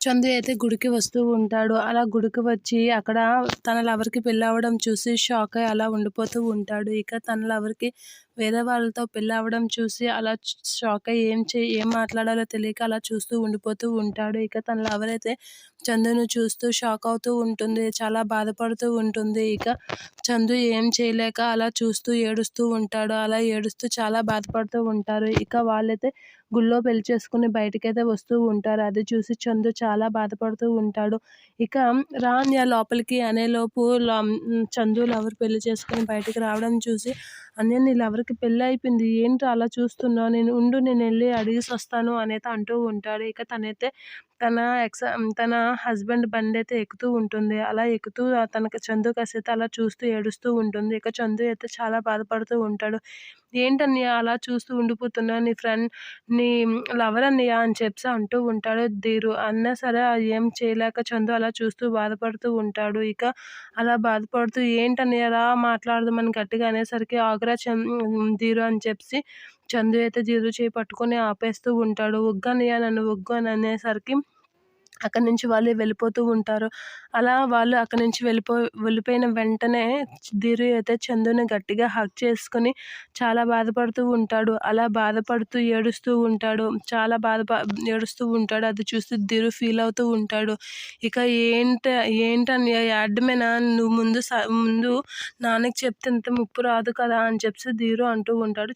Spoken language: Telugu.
చందు అయితే గుడికి వస్తూ ఉంటాడు. అలా గుడికి వచ్చి అక్కడ తన లవర్కి పెళ్ళి అవ్వడం చూసి షాక్ అయి అలా ఉండిపోతూ ఉంటాడు. ఇక తన లవర్కి వేరే వాళ్ళతో పెళ్ళి అవ్వడం చూసి అలా షాక్ అయ్యి ఏం చే ఏం మాట్లాడాలో తెలియక అలా చూస్తూ ఉండిపోతూ ఉంటాడు. ఇక తన లవర్ అయితే చందును చూస్తూ షాక్ అవుతూ ఉంటుంది చాలా బాధపడుతూ ఉంటుంది ఇక చందు ఏం చేయలేక అలా చూస్తూ ఏడుస్తూ ఉంటాడు. అలా ఏడుస్తూ చాలా బాధపడుతూ ఉంటారు. ఇక వాళ్ళైతే గుళ్ళో పెళ్ళి చేసుకుని బయటకైతే వస్తూ ఉంటారు. అది చూసి చందు చాలా బాధపడుతూ ఉంటాడు. ఇక రాన్య లోపలికి అనేలోపు చందు లవర్ పెళ్ళి చేసుకుని బయటకు రావడం చూసి అన్నయ్య నీ ఎవరికి పెళ్ళి అయిపోయింది? ఏంటో అలా చూస్తున్నావు? నేను ఉండు నేను వెళ్ళి అడిగేసి వస్తాను అనేది అంటూ ఉంటాడు. ఇక తనైతే తన ఎక్స తన హస్బెండ్ బండి అయితే ఎక్కుతూ ఉంటుంది. అలా ఎక్కుతూ తనకి చందు కాసేపు అలా చూస్తూ ఏడుస్తూ ఉంటుంది. ఇక చందు అయితే చాలా బాధపడుతూ ఉంటాడు. ఏంటన్నయ్య అలా చూస్తూ ఉండిపోతున్నా నీ ఫ్రెండ్ నీ లవర్ అన్నయ్య అని చెప్పి అంటూ ఉంటాడు ధీరు. అన్నా సరే ఏం చేయలేక చందు అలా చూస్తూ బాధపడుతూ ఉంటాడు. ఇక అలా బాధపడుతూ ఏంటన్నయ్య రా మాట్లాడదామని గట్టిగా అనేసరికి ఆగ్రా చం ధీరు అని చెప్పి చందు అయితే ధీరు చేయి పట్టుకొని ఆపేస్తూ ఉంటాడు. ఒగ్గన్నయ్య నన్ను ఒగ్గు అని అనేసరికి అక్కడి నుంచి వాళ్ళు వెళ్ళిపోతూ ఉంటారు. అలా వాళ్ళు అక్కడి నుంచి వెళ్ళిపో వెళ్ళిపోయిన వెంటనే ధీరు అయితే చందుని గట్టిగా హక్ చేసుకొని చాలా బాధపడుతూ ఉంటాడు. అలా బాధపడుతూ ఏడుస్తూ ఉంటాడు. చాలా బాధ ఏడుస్తూ ఉంటాడు. అది చూసి ధీరు ఫీల్ అవుతూ ఉంటాడు. ఇక ఏంట ఏంటని యాడ్మేనా? నువ్వు ముందు ముందు నాన్నకి చెప్తే ఇంత ముప్పు రాదు కదా అని చెప్పి ధీరు అంటూ ఉంటాడు.